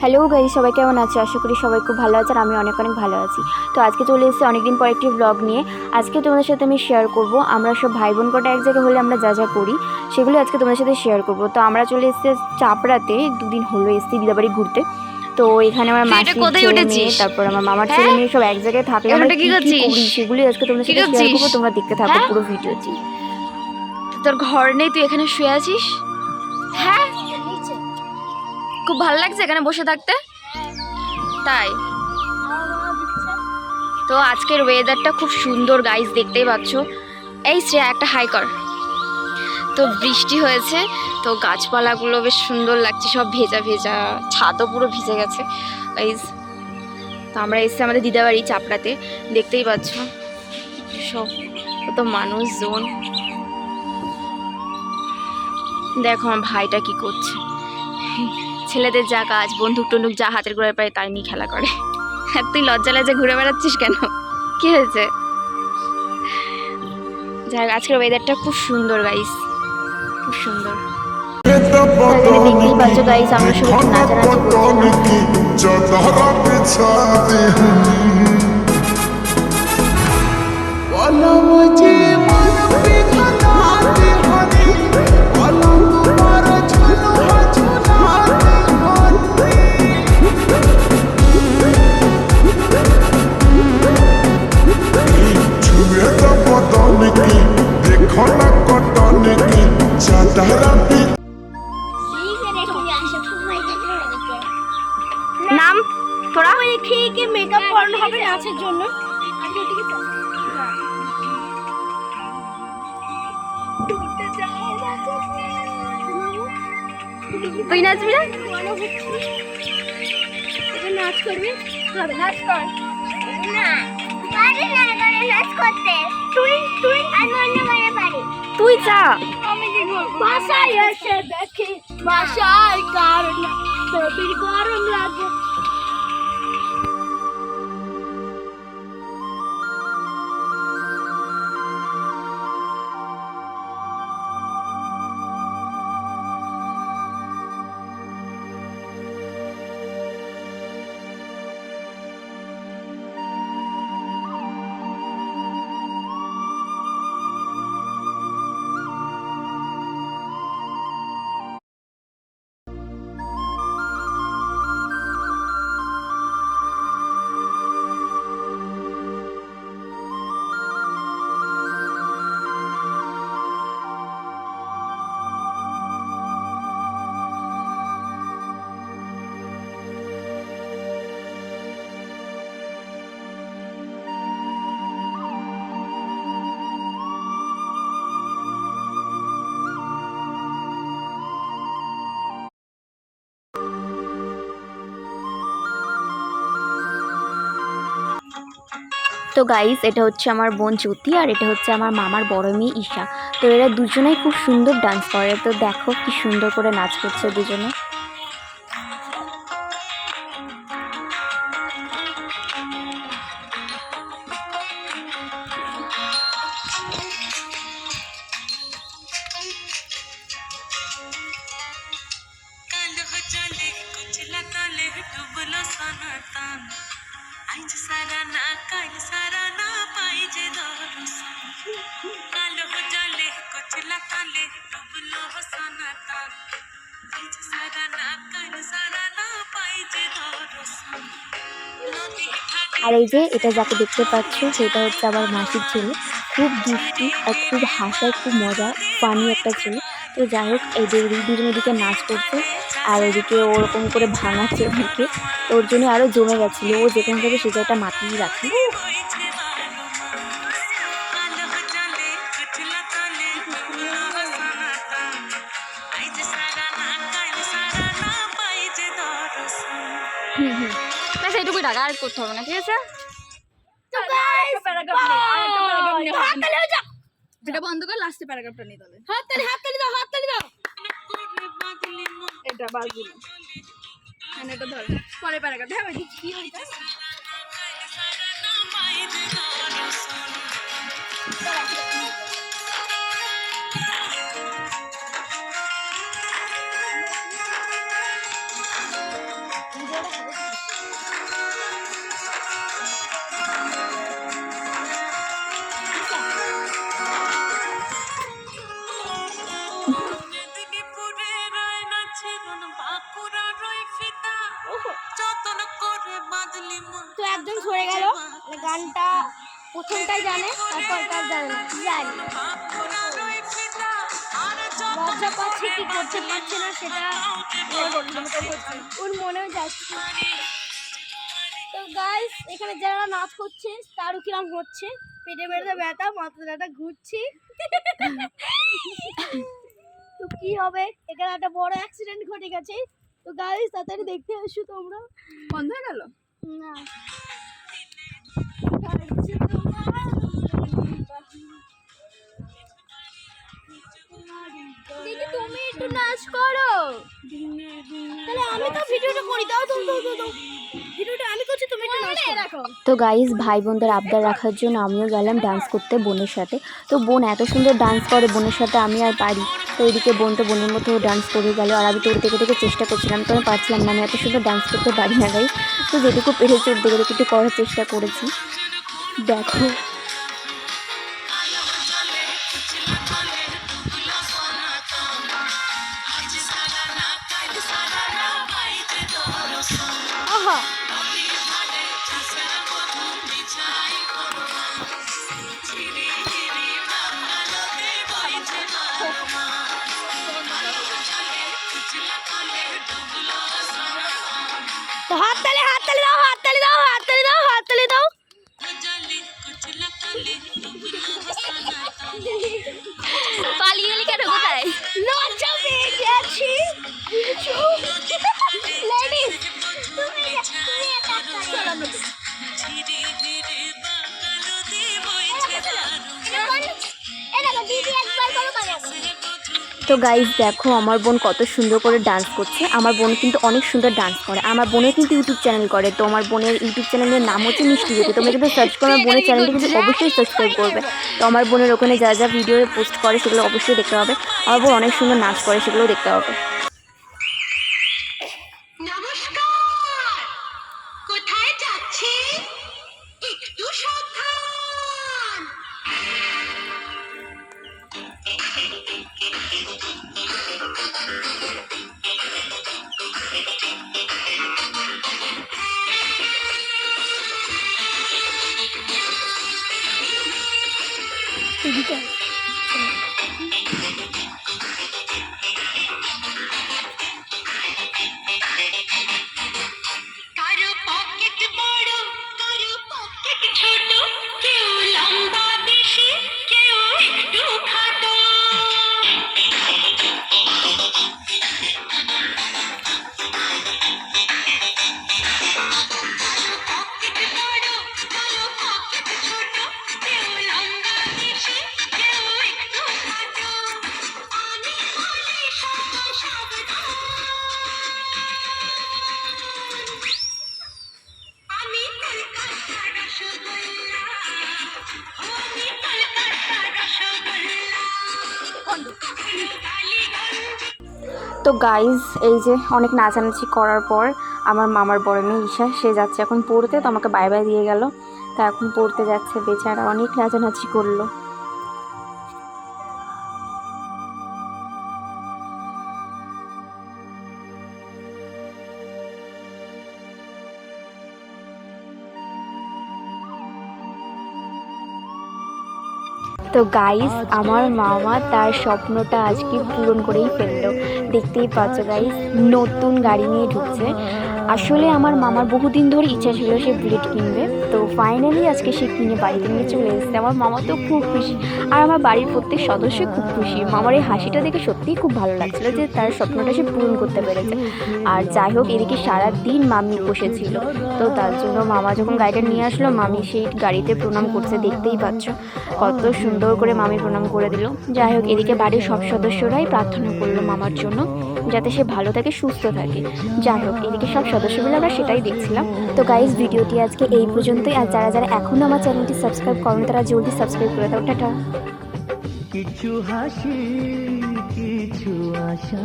Hello guy সবাই কেমন আছে? আশা করি সবাই খুব ভালো আছে আর আমি অনেক অনেক ভালো আছি। তো আজকে চলে এসেছি অনেকদিন পর একটি ব্লগ নিয়ে। আজকে তোমাদের সাথে আমি শেয়ার করব। আমরা সব ভাই বোন কটা এক জায়গায় হলে আমরা যা যা করি সেগুলো আজকে তোমাদের সাথে শেয়ার করব। তো আমরা চলে এসেছি চাপড়াতে। দুদিন হলো এসেছি দিদাবাড়ি ঘুরতে। তো এখানে আমার ছেলে মেয়ে তারপর আমার মামার হ্যাঁ? ছেলে মেয়ে সব এক জায়গায় থাকলে আমরা কি কি কি করছিস? করি সেগুলি আজকে তোমাদের সাথে শেয়ার করব। তোমরা দেখতে থাকো হ্যাঁ? পুরো ভিডিওটি তোর ঘর নেই তুই এখানে শুয়ে আছিস? হ্যাঁ খুব ভালো লাগছে এখানে বসে থাকতে? তাই। তো আজকের ওয়েদারটা খুব সুন্দর গাইস দেখতেই পাচ্ছ। এই শ্রেয়া, একটা হাই কর। তো বৃষ্টি হয়েছে, তো গাছপালাগুলো বেশ সুন্দর লাগছে, সব ভেজা ভেজা, ছাদও পুরো ভিজে গেছে। গাইস তো আমরা এসেছি আমাদের দিদাবাড়ি চাপড়াতে, দেখতেই পাচ্ছ। সব কত মানুষজন। দেখো আমার ভাইটা কি করছে। ছেলেদের যা কাজ বন্দুক টন্দুক যা হাতের ঘুরে পায় তাই নিয়ে খেলা করে আর তুই লজ্জা লজ্জা ঘুরে বেড়াচ্ছিস কেন কি হয়েছে যাই হোক, আজকের ওয়েদারটা খুব সুন্দর গাইস খুব সুন্দর দেখতেই পাচ্ছ গাইস আমরা শুধু না নাচানাচি করছিলাম নাচের জন্য। তুই নাচবি না নাচ করবি? হবে নাচ কর। না পারি না করে নাচ করতে। তুই তুই আমি অন্য করে পারি তুই যা। আমি কি করব? বাসায় এসে দেখি বাসায় কারণ বেবির গরম লাগে। তো গাইস এটা হচ্ছে আমার বোন জ্যোতি আর এটা হচ্ছে আমার মামার বড় মেয়ে ঈশা। তো এরা দুজনেই খুব সুন্দর ডান্স করে। তো দেখো কি সুন্দর করে নাচ করছে দুজনে। আজ সারা না কাল সারা না পাই যে কাল চলে কুচলা ডুবলো সনাতন আজ সারা না কাল সারা না পাই যে দর্শন আর এই যে এটা যাকে দেখতে পাচ্ছ সেটা হচ্ছে আমার মাসির ছেলে। খুব দুষ্টি আর খুব হাসায় খুব মজা পানি একটা ছেলে। তো যাই হোক এই যে দুজন এদিকে নাচ করছে আর ওদিকে ওরকম করে ভাঙাচ্ছে ওদিকে তো ওর জন্য আরও জমে গেছিল। ও যেখান থেকে সে জায়গাটা মাতিয়ে রাখে। না এইটুকুই টাকা আর করতে হবে না ঠিক আছে? হয়ে এটা বন্ধ করে লাস্টে প্যারাগ্রাফটা নিতে হবে হাততালি হাততালি দাও হাততালি দাও এটা বাজু। মানে এটা ধর। পরে হ্যাঁ কি হইতা পাই যে তো একজন সরে গেল। গানটা প্রথমটাই জানে তারপর তার জানে না। লজ্জা পাচ্ছে কি করতে পারছে না সেটা ওর মনেও যাচ্ছে তো গাইস এখানে যারা নাচ করছে, তারও কিরম হচ্ছে? পেটে পেটে ব্যথা মাথা ব্যথা, ঘুরছি। তো কি হবে? এখানে একটা বড় অ্যাক্সিডেন্ট ঘটে গেছে। তো গাইস তাড়াতাড়ি দেখতে এসো তোমরা। বন্ধ হয়ে গেল? না দিদি তুমি একটু নাচ করো। তাহলে আমি তো ভিডিওটা করি দাও দাও দাও দাও, দাও। ভিডিওটা আমি করছি তুমি একটু নাচ রাখো। তো গাইজ ভাই বোনদের আবদার রাখার জন্য আমিও গেলাম ডান্স করতে বোনের সাথে। তো বোন এত সুন্দর ডান্স করে বোনের সাথে আমি আর পারি। তো এদিকে বোন তো বোনের মতো ডান্স করে গেল আর আমি তো ওর থেকে থেকে চেষ্টা করছিলাম তো আমি পারছিলাম না। আমি এত সুন্দর ডান্স করতে পারি না গাই তো যেটুকু পেরেছি ওর দিকে একটু করার চেষ্টা করেছি। দেখো। পালিয়ে তো গাইজ দেখো, আমার বোন কত সুন্দর করে ডান্স করছে। আমার বোন কিন্তু অনেক সুন্দর ডান্স করে। আমার বোনের কিন্তু ইউটিউব চ্যানেল করে। তো আমার বোনের ইউটিউব চ্যানেলের নাম হচ্ছে মিষ্টি জ্যোতি তোমরা কিন্তু সার্চ করো, আমার বোনের চ্যানেলটি কিন্তু অবশ্যই সাবস্ক্রাইব করবে। তো আমার বোনের ওখানে যা যা ভিডিও পোস্ট করে, সেগুলো অবশ্যই দেখতে হবে। আমার বোন অনেক সুন্দর নাচ করে, সেগুলোও দেখতে হবে। কারও তো গাইজ এই যে অনেক নাচানাচি করার পর আমার মামার বড় মেয়ে ঈশা, সে যাচ্ছে এখন পড়তে, তো আমাকে বাই বাই দিয়ে গেল। তা এখন পড়তে যাচ্ছে, বেচারা অনেক নাচানাচি করল। তো গাইস আমার মামা তার স্বপ্নটা আজকে পূরণ করেই ফেলল। দেখতেই পাচ্ছ গাইস নতুন গাড়ি নিয়ে ঢুকছে। আসলে আমার মামার বহুদিন ধরে ইচ্ছা ছিল সে বুলেট কিনবে। তো ফাইনালি আজকে সে কিনে বাড়িতে নিয়ে চলে এসেছে। আমার মামা তো খুব খুশি। আর আমার বাড়ির প্রত্যেক সদস্য খুব খুশি। মামার এই হাসিটা দেখে সত্যিই খুব ভালো লাগছিল যে তার স্বপ্নটা সে পূরণ করতে পেরেছে। আর যাই হোক, এদিকে সারাদিন মামি বসেছিল। তো তার জন্য মামা যখন গাড়িটা নিয়ে আসলো, মামি সেই গাড়িতে প্রণাম করছে, দেখতেই পাচ্ছ। কত সুন্দর করে মামি প্রণাম করে দিল। যাই হোক, এদিকে বাড়ির সব সদস্যরাই প্রার্থনা করল মামার জন্য, যাতে সে ভালো থাকে, সুস্থ থাকে। যাই হোক, এদিকে সব সদস্য মিলে আমরা সেটাই দেখছিলাম। তো গাইজ ভিডিওটি আজকে এই পর্যন্তই। আর যারা যারা এখনও আমার চ্যানেলটি সাবস্ক্রাইব করেন, তারা জলদি সাবস্ক্রাইব করে দাও। টাটা। কিছু হাসি কিছু আশা।